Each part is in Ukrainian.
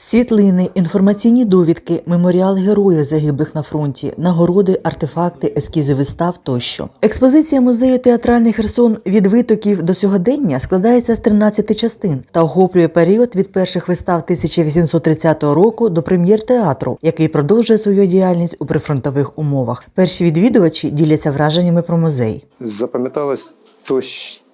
Світлини, інформаційні довідки, меморіал героїв загиблих на фронті, нагороди, артефакти, ескізи вистав тощо. Експозиція музею театральний Херсон від витоків до сьогодення складається з 13 частин та охоплює період від перших вистав 1830 року до прем'єр театру, який продовжує свою діяльність у прифронтових умовах. Перші відвідувачі діляться враженнями про музей. Запам'яталось то,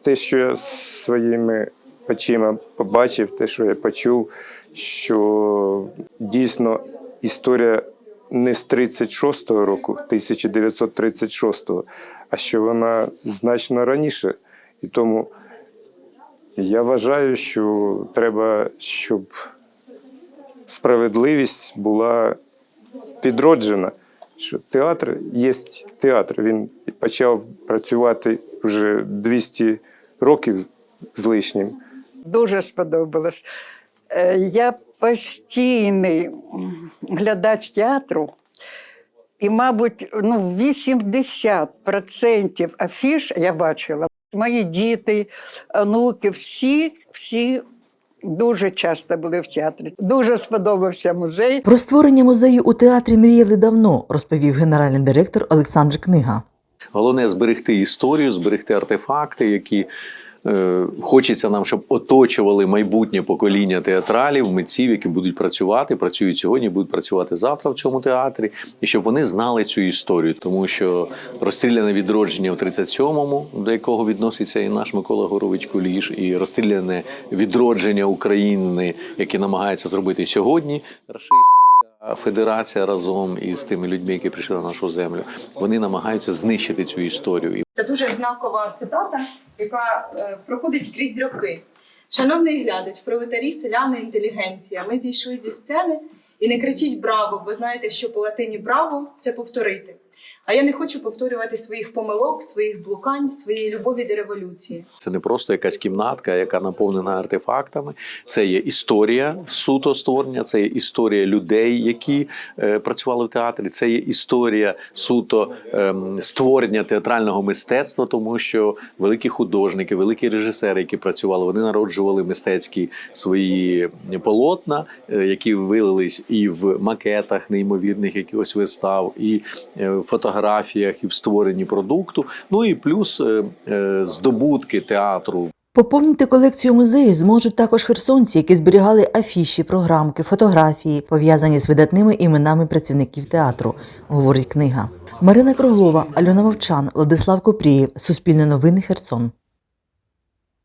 те, що я своїми очима побачив, те, що я почув, що дійсно історія не з 36-го року, 1936-го, а що вона значно раніше. І тому я вважаю, що треба, щоб справедливість була відроджена. Що театр є театр. Він почав працювати вже 200 років з лишнім. Дуже сподобалось. Е, Я постійний глядач театру, і, мабуть, ну, 80% афіш я бачила. Мої діти, онуки, всі, всі дуже часто були в театрі. Дуже сподобався музей. Про створення музею у театрі мріяли давно, розповів генеральний директор Олександр Книга. Головне зберегти історію, зберегти артефакти, які хочеться нам, щоб оточували майбутнє покоління театралів, митців, які будуть працювати, працюють сьогодні, будуть працювати завтра в цьому театрі, і щоб вони знали цю історію, тому що розстріляне відродження в 37-му, до якого відноситься і наш Микола Горович Куліш, і розстріляне відродження України, яке намагається зробити сьогодні. Федерація разом із тими людьми, які прийшли на нашу землю, вони намагаються знищити цю історію. Це дуже знакова цитата, яка е, проходить крізь роки. Шановний глядач, пролетарі, селяни, інтелігенція. Ми зійшли зі сцени і не кричіть браво, бо знаєте, що по латині браво це повторити. А я не хочу повторювати своїх помилок, своїх блукань, своєї любові до революції. Це не просто якась кімнатка, яка наповнена артефактами. Це є історія суто створення, це є історія людей, які е, працювали в театрі. Це є історія суто ем, створення театрального мистецтва, тому що великі художники, великі режисери, які працювали, вони народжували мистецькі свої полотна, е, які вилились і в макетах неймовірних якихось вистав, і е, в фотографіях, і в створенні продукту. Ну і плюс е, е, здобутки театру Поповнити колекцію музею зможуть також херсонці, які зберігали афіші, програмки, фотографії, пов'язані з видатними іменами працівників театру, говорить книга. Марина Круглова, Альона Мовчан, Владислав Купрієв, Суспільне новини Херсон.